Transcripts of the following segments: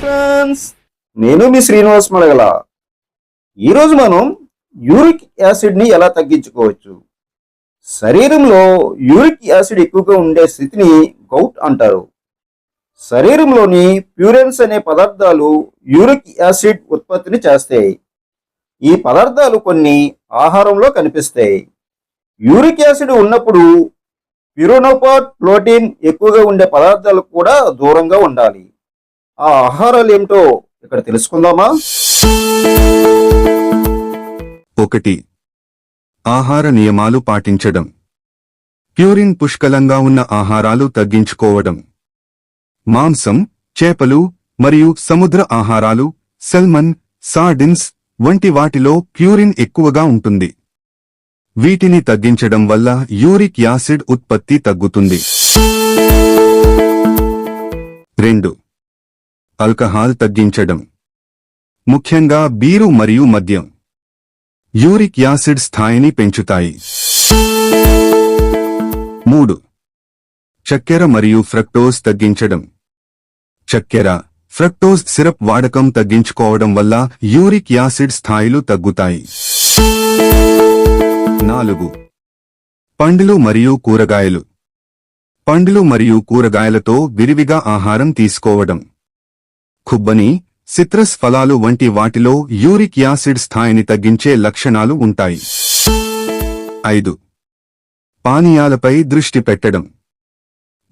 Friends నేను మీ శ్రీనివాస్ మడగల ఈరోజు మనం యూరిక్ యాసిడ్ని ఎలా తగ్గించుకోవచ్చు? శరీరంలో యూరిక్ యాసిడ్ ఎక్కువగా ఉండే స్థితిని గౌట్ అంటారు. శరీరంలోని ప్యూరెన్స్ అనే పదార్థాలు యూరిక్ యాసిడ్ ఉత్పత్తిని చేస్తాయి. ఈ పదార్థాలు కొన్ని ఆహారంలో కనిపిస్తాయి. యూరిక్ యాసిడ్ ఉన్నప్పుడు పిరోనోపాట్ ప్రోటీన్ ఎక్కువగా ఉండే పదార్థాలు కూడా దూరంగా ఉండాలి. ఆ ఆహారాలు ఏమిటో ఇక్కడ తెలుసుకుందామా? ఒకటి ఆహార నియమాలు పాటించడం. ప్యూరిన్ పుష్కలంగా ఉన్న ఆహారాలు తగ్గించుకోవడం. మాంసం చేపలు మరియు సముద్ర ఆహారాలు సెల్మన్ సార్డిన్స్ వంటి వాటిలో ప్యూరిన్ ఎక్కువగా ఉంటుంది. వీటిని తగ్గించడం వల్ల యూరిక్ యాసిడ్ ఉత్పత్తి తగ్గుతుంది. రెండు ఆల్కహాల్ తగ్గించడం. ముఖ్యంగా బీరు మరియు మద్యం. యూరిక్ యాసిడ్ స్థాయిని పెంచుతాయి. మూడు. చక్కెర మరియు ఫ్రక్టోజ్ తగ్గించడం. చక్కెర ఫ్రక్టోజ్ సిరప్ వాడకం తగ్గించుకోవడం వల్ల యూరిక్ యాసిడ్ స్థాయిలు తగ్గుతాయి. నాలుగు. పండ్లు మరియు కూరగాయలు. పండ్లు మరియు కూరగాయలతో విరివిగా ఆహారం తీసుకోవడం. ఖుబ్బని సిట్రస్ ఫలాలు వంటి వాటిలో యూరిక్ యాసిడ్ స్థాయిని తగ్గించే లక్షణాలు ఉంటాయి. ఐదు. పానీయాలపై దృష్టి పెట్టడం.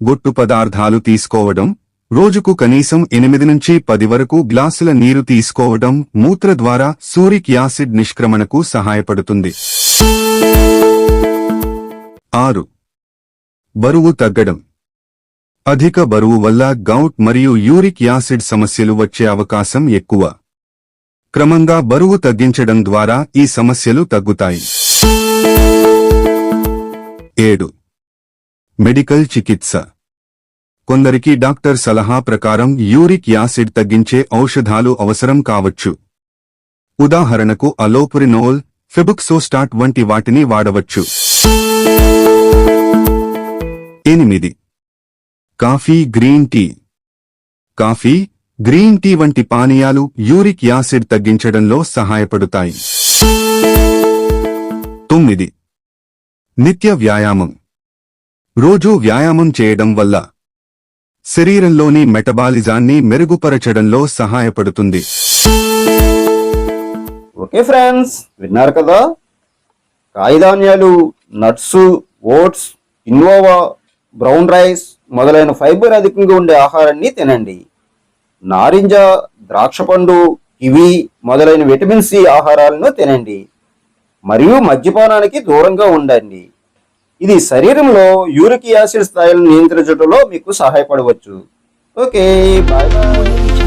గొట్టు పదార్థాలు తీసుకోవడం రోజుకు కనీసం ఎనిమిది నుంచి పది వరకు గ్లాసుల నీరు తీసుకోవడం మూత్ర ద్వారా సూరిక్ యాసిడ్ నిష్క్రమణకు సహాయపడుతుంది. ఆరు. బరువు తగ్గడం. అధిక బరువు వల్ల గౌట్ మరియు యూరిక్ యాసిడ్ సమస్యలు వచ్చే అవకాశం ఎక్కువ. క్రమంగా బరువు తగ్గించడం ద్వారా ఈ సమస్యలు తగ్గుతాయి. ఏడు. మెడికల్ చికిత్స. కొందరికి డాక్టర్ సలహా ప్రకారం యూరిక్ యాసిడ్ తగ్గించే ఔషధాలు అవసరం కావచ్చు. ఉదాహరణకు అలోపురినోల్ ఫెబుక్సోస్టాట్ వంటి వాటిని వాడవచ్చు. ఎనిమిది. Coffee green tea. Coffee green tea వంటి పానీయాలు యూరిక్ యాసిడ్ తగ్గించడంలో సహాయపడుతాయి. తొమ్మిది. నిత్య వ్యాయామం. రోజూ వ్యాయామం చేయడం వల్ల శరీరంలోని మెటబాలిజాన్ని మెరుగుపరచడంలో సహాయపడుతుంది. ఓకే ఫ్రెండ్స్ విన్నారు కదా? కాయధాన్యాలు నట్స్ ఓట్స్ ఇన్వోవా బ్రౌన్ రైస్ మొదలైన ఫైబర్ అధికంగా ఉండే ఆహారాన్ని తినండి. నారింజ ద్రాక్ష పండు కివి మొదలైన విటమిన్ సి ఆహారాలను తినండి. మరియు మద్యపానానికి దూరంగా ఉండండి. ఇది శరీరంలో యూరిక్ యాసిడ్ స్థాయిలను నియంత్రించడంలో మీకు సహాయపడవచ్చు. Okay bye bye.